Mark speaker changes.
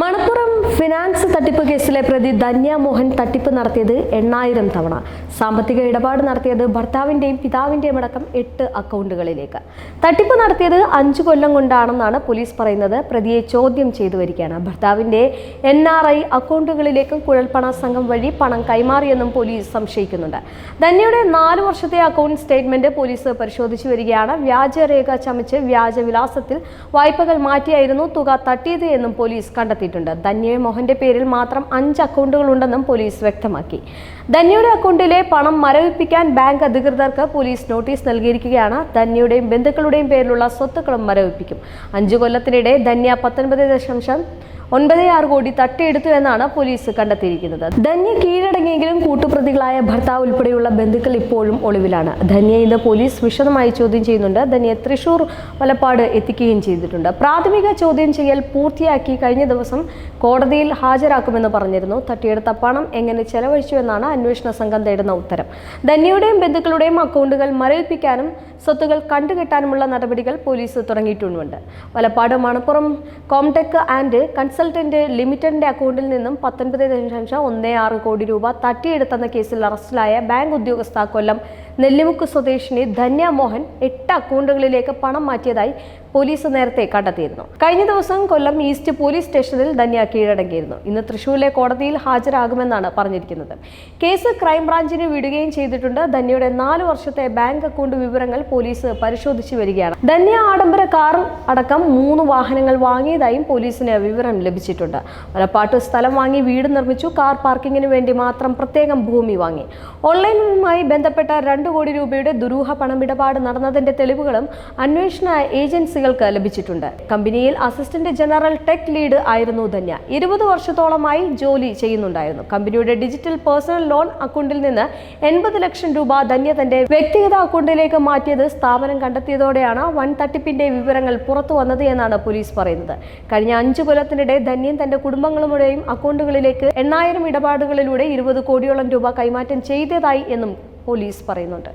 Speaker 1: Manappuram finance തട്ടിപ്പ് കേസിലെ പ്രതി ധന്യ മോഹൻ തട്ടിപ്പ് നടത്തിയത് എണ്ണായിരം തവണ. സാമ്പത്തിക ഇടപാട് നടത്തിയത് ഭർത്താവിന്റെയും പിതാവിന്റെയും അടക്കം എട്ട് അക്കൗണ്ടുകളിലേക്ക്. തട്ടിപ്പ് നടത്തിയത് അഞ്ചു കൊല്ലം കൊണ്ടാണെന്നാണ് പോലീസ് പറയുന്നത്. പ്രതിയെ ചോദ്യം ചെയ്തു വരികയാണ്. ഭർത്താവിന്റെ എൻ ആർ ഐ അക്കൗണ്ടുകളിലേക്കും കുഴൽപ്പണ സംഘം വഴി പണം കൈമാറിയെന്നും പോലീസ് സംശയിക്കുന്നുണ്ട്. ധന്യയുടെ നാല് വർഷത്തെ അക്കൗണ്ട് സ്റ്റേറ്റ്മെന്റ് പോലീസ് പരിശോധിച്ചു വരികയാണ്. വ്യാജരേഖ ചമച്ച് വ്യാജ വിലാസത്തിൽ വായ്പകൾ മാറ്റിയായിരുന്നു തുക തട്ടിയത് എന്നും പോലീസ് കണ്ടെത്തിയിട്ടുണ്ട്. ധന്യ മോഹന്റെ പേരിൽ മാത്രം അഞ്ച് അക്കൗണ്ടുകളുണ്ടെന്നും പോലീസ് വ്യക്തമാക്കി. ധന്യയുടെ അക്കൗണ്ടിലെ പണം മരവിപ്പിക്കാൻ ബാങ്ക് അധികൃതർക്ക് പോലീസ് നോട്ടീസ് നൽകിയിരിക്കുകയാണ്. ധന്യയുടെയും ബന്ധുക്കളുടെയും പേരിലുള്ള സ്വത്തുക്കളും മരവിപ്പിക്കും. അഞ്ചു കൊല്ലത്തിനിടെ ധന്യ പത്തൊൻപത് ദശാംശം ഒൻപത് ആറ് കോടി തട്ടിയെടുത്തു എന്നാണ് പോലീസ് കണ്ടെത്തിയിരിക്കുന്നത്. ധന്യ കീഴടങ്ങിയെങ്കിലും കൂട്ടുപ്രതികളായ ഭർത്താവ് ഉൾപ്പെടെയുള്ള ബന്ധുക്കൾ ഇപ്പോഴും ഒളിവിലാണ്. ധന്യ ഇന്ന് പോലീസ് വിശദമായി ചോദ്യം ചെയ്യുന്നുണ്ട്. ധന്യ തൃശൂർ വലപ്പാട് എത്തിക്കുകയും ചെയ്തിട്ടുണ്ട്. പ്രാഥമിക ചോദ്യം ചെയ്യൽ പൂർത്തിയാക്കി കഴിഞ്ഞ ദിവസം കോടതിയിൽ ഹാജരാക്കുമെന്ന് പറഞ്ഞിരുന്നു. തട്ടിയെടുത്ത പണം എങ്ങനെ ചെലവഴിച്ചു എന്നാണ് അന്വേഷണ സംഘം തേടുന്ന ഉത്തരം. ധന്യയുടെയും ബന്ധുക്കളുടെയും അക്കൗണ്ടുകൾ മരവിപ്പിക്കാനും സ്വത്തുകൾ കണ്ടുകെട്ടാനുമുള്ള നടപടികൾ പോലീസ് തുടങ്ങിയിട്ടുണ്ട് Valappad Manappuram comtech and consultant ലിമിറ്റഡിന്റെ അക്കൗണ്ടിൽ നിന്നും പത്തൊൻപത് ദശാംശം ഒന്ന് ആറ് കോടി രൂപ തട്ടിയെടുത്തെന്ന കേസിൽ അറസ്റ്റിലായ ബാങ്ക് ഉദ്യോഗസ്ഥ കൊല്ലം നെല്ലിമുക്ക് സ്വദേശിനി ധന്യ മോഹൻ എട്ട് അക്കൗണ്ടുകളിലേക്ക് പണം മാറ്റിയതായി പോലീസ് നേരത്തെ കണ്ടെത്തിയിരുന്നു. കഴിഞ്ഞ ദിവസം കൊല്ലം ഈസ്റ്റ് പോലീസ് സ്റ്റേഷനിൽ ധന്യ കീഴടങ്ങിയിരുന്നു. ഇന്ന് തൃശൂരിലെ കോടതിയിൽ ഹാജരാകുമെന്നാണ് പറഞ്ഞിരിക്കുന്നത്. കേസ് ക്രൈംബ്രാഞ്ചിന് വിടുകയും ചെയ്തിട്ടുണ്ട്. ധന്യയുടെ നാല് വർഷത്തെ ബാങ്ക് അക്കൗണ്ട് വിവരങ്ങൾ പോലീസ് പരിശോധിച്ചു വരികയാണ്. ധന്യ ആഡംബര കാർ അടക്കം മൂന്ന് വാഹനങ്ങൾ വാങ്ങിയതായും പോലീസിന് വിവരം ലഭിച്ചിട്ടുണ്ട്. മലപ്പാട്ട് സ്ഥലം വാങ്ങി വീട് നിർമ്മിച്ചു. കാർ പാർക്കിങ്ങിന് വേണ്ടി മാത്രം പ്രത്യേകം ഭൂമി വാങ്ങി. ഓൺലൈനുമായി ബന്ധപ്പെട്ട രണ്ട് കോടി രൂപയുടെ ദുരൂഹ പണമിടപാട് നടന്നതിന്റെ തെളിവുകളും അന്വേഷണ ഏജൻസികൾക്ക് ലഭിച്ചിട്ടുണ്ട്. കമ്പനിയിൽ അസിസ്റ്റന്റ് ജനറൽ ടെക് ലീഡ് ആയിരുന്നു ധന്യ. ഇരുപത് വർഷത്തോളമായി ജോലി ചെയ്യുന്നുണ്ടായിരുന്നു. കമ്പനിയുടെ ഡിജിറ്റൽ പേഴ്സണൽ ലോൺ അക്കൗണ്ടിൽ നിന്ന് എൺപത് ലക്ഷം രൂപ ധന്യ തന്റെ വ്യക്തിഗത അക്കൗണ്ടിലേക്ക് മാറ്റിയത് സ്ഥാപനം കണ്ടെത്തിയതോടെയാണ് വൻ തട്ടിപ്പിന്റെ വിവരങ്ങൾ പുറത്തു വന്നത് എന്നാണ് പോലീസ് പറയുന്നത്. കഴിഞ്ഞ അഞ്ചു കൊല്ലത്തിനിടെ ധന്യൻ തന്റെ കുടുംബങ്ങളുടെയും അക്കൗണ്ടുകളിലേക്ക് എണ്ണായിരം ഇടപാടുകളിലൂടെ ഇരുപത് കോടിയോളം രൂപ കൈമാറ്റം ചെയ്തതായി എന്നും പോലീസ് പറയുന്നുണ്ട്.